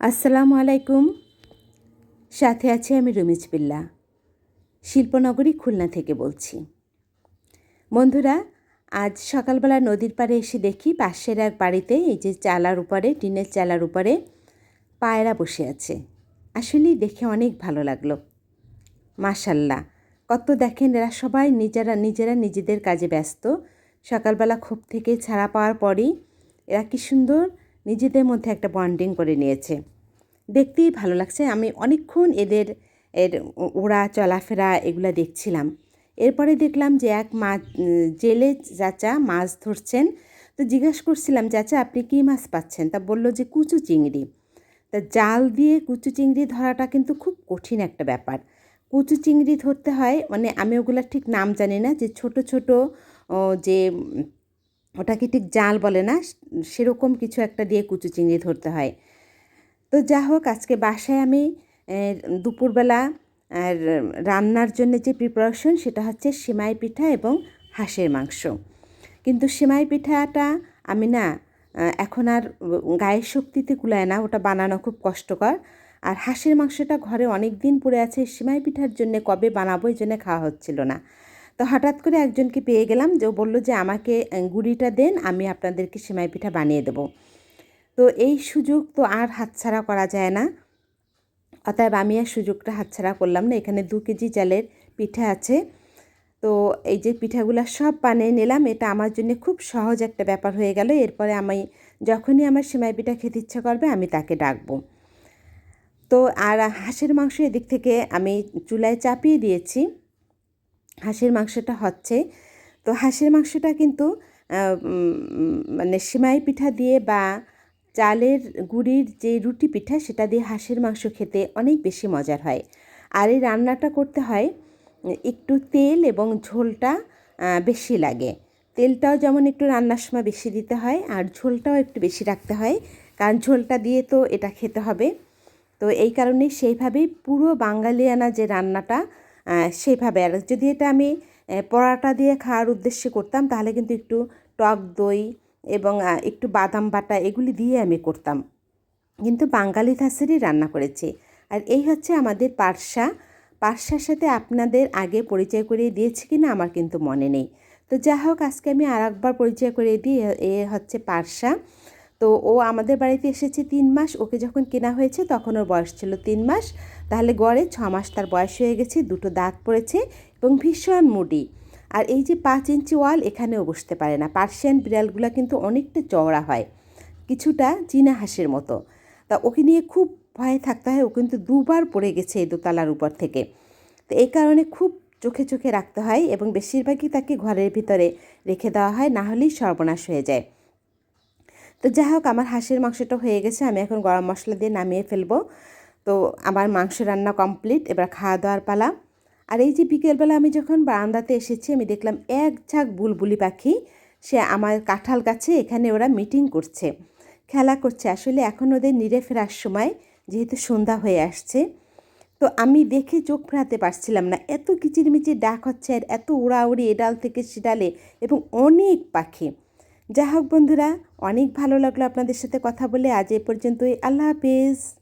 আসসালামু আলাইকুম। সাথে আছি আমি রমিজ বিল্লা শিল্পনগরী খুলনা থেকে বলছি। বন্ধুরা, আজ সকালবেলা নদীর পাড়ে এসে দেখি পাশের এক বাড়িতে এই যে চালার উপরে, টিনের চালার উপরে পায়রা বসে আছে। আসলেই দেখে অনেক ভালো লাগল। মাশাল্লাহ, কত দেখেন এরা সবাই নিজেরা নিজেরা নিজেদের কাজে ব্যস্ত। সকালবেলা ক্ষোভ থেকে ছাড়া পাওয়ার পরই এরা কি সুন্দর নিজেদের মধ্যে একটা বন্ডিং করে নিয়েছে। দেখতেই ভালো লাগছে, আমি অনেকক্ষণ এদের, এর ওড়া চলাফেরা এগুলো দেখছিলাম। এরপরে দেখলাম যে এক মাছ জেলে চাচা মাছ ধরছেন। তো জিজ্ঞেস করছিলাম, চাচা, আপনি কী মাছ পাচ্ছেন? তা বলল যে, কুচু চিংড়ি। তা জাল দিয়ে কুচু চিংড়ি ধরাটা কিন্তু খুব কঠিন একটা ব্যাপার। কুচু চিংড়ি ধরতে হয় মানে আমি ওগুলোর ঠিক নাম জানি না, যে ছোট ছোট যে ওটাকে ঠিক জাল বলে না, সেরকম কিছু একটা দিয়ে কুচু চিংড়ি ধরতে হয়। তো যা হোক, আজকে বাসায় আমি দুপুরবেলা আর রান্নার জন্য যে প্রিপারেশন সেটা হচ্ছে সেমাই পিঠা এবং হাঁসের মাংস। কিন্তু সেমাই পিঠাটা আমি না এখন আর গায়ের শক্তিতে কুলায় না, ওটা বানানো খুব কষ্টকর। আর হাঁসের মাংসটা ঘরে অনেক দিন পড়ে আছে, সেমাই পিঠার জন্য কবে বানাবো এই জন্য খাওয়া হচ্ছিল না। তো হঠাৎ করে একজনকে পেয়ে গেলাম যে বলল যে, আমাকে গুড়িটা দেন, আমি আপনাদেরকে সেমাই পিঠা বানিয়ে দেবো। তো এই সুযোগ তো আর হাতছাড়া করা যায় না। অতএব আমি আর সুযোগটা হাতছাড়া করলাম না। এখানে দু কেজি চালের পিঠা আছে। তো এই যে পিঠাগুলো সব বানিয়ে নিলাম, এটা আমার জন্য খুব সহজ একটা ব্যাপার হয়ে গেল। এরপরে আমি যখনই আমার সেমাই পিঠা খেতে ইচ্ছা করবে, আমি তাকে ডাকবো। তো আর হাঁসের মাংস এদিক থেকে আমি চুলায় চাপিয়ে দিয়েছি। হাঁসের মাংসটা হচ্ছে। তো হাঁসের মাংসটা কিন্তু মানে সেমাই পিঠা দিয়ে বা চালের গুড়ির যে রুটি পিঠা, সেটা দিয়ে হাঁসের মাংস খেতে অনেক বেশি মজার হয়। আর এই রান্নাটা করতে হয়, একটু তেল এবং ঝোলটা বেশি লাগে। তেলটাও যেমন একটু রান্নার সময় বেশি দিতে হয়, আর ঝোলটাও একটু বেশি রাখতে হয়, কারণ ঝোলটা দিয়ে তো এটা খেতে হবে। তো এই কারণে সেইভাবেই পুরো বাঙালিয়ানা যে রান্নাটা সেইভাবে। আর যদি এটা আমি পরাটা দিয়ে খাওয়ার উদ্দেশ্যে করতাম, তাহলে কিন্তু একটু টক দই এবং একটু বাদাম বাটা এগুলি দিয়ে আমি করতাম। কিন্তু বাঙালি ধাসেরই রান্না করেছি। আর এই হচ্ছে আমাদের পার্সা পার্সার সাথে আপনাদের আগে পরিচয় করিয়ে দিয়েছি কি না আমার কিন্তু মনে নেই। তো যা হোক, আজকে আমি আর একবার পরিচয় করিয়ে দিই। এ হচ্ছে পার্সা তো ও আমাদের বাড়িতে এসেছে তিন মাস, ওকে যখন কেনা হয়েছে তখন ওর বয়স ছিল তিন মাস। তাহলে গড়ে ছ মাস তার বয়স হয়ে গেছে, দুটো দাঁত পড়েছে এবং ভীষণ মুডি। আর এই যে পাঁচ ইঞ্চি ওয়াল এখানেও বসতে পারে না, পার্সিয়ান বিড়ালগুলো কিন্তু অনেকটা চওড়া হয়, কিছুটা চীনা হাঁসের মতো। তা ওকে নিয়ে খুব ভয়ে থাকতে হয়, ও কিন্তু দুবার পড়ে গেছে এই দোতলার উপর থেকে। তো এই কারণে খুব চোখে চোখে রাখতে হয় এবং বেশিরভাগই তাকে ঘরের ভিতরে রেখে দেওয়া হয়, না হলেই সর্বনাশ হয়ে যায়। তো যাই হোক আমার হাঁসের মাংসটা হয়ে গেছে, আমি এখন গরম মশলা দিয়ে নামিয়ে ফেলব। তো আমার মাংস রান্না কমপ্লিট, এবার খাওয়া দাওয়ার পালা। আর এই যে বিকেলবেলা আমি যখন বারান্দাতে এসেছি, আমি দেখলাম এক ঝাঁক বুলবুলি পাখি, সে আমার কাঁঠাল গাছে এখানে ওরা মিটিং করছে, খেলা করছে। আসলে এখন ওদের নিরে ফেরার সময়, যেহেতু সন্ধ্যা হয়ে আসছে। তো আমি দেখে চোখ ফেরাতে পারছিলাম না, এত কিচিরমিচির ডাক হচ্ছে, আর এত উড়াউড়ি এডাল থেকে সেডালে এবং অনেক পাখি। যা হোক বন্ধুরা, অনেক ভালো লাগল আপনাদের সাথে কথা বলে। আজ এ পর্যন্তই। আল্লাহ হাফেজ।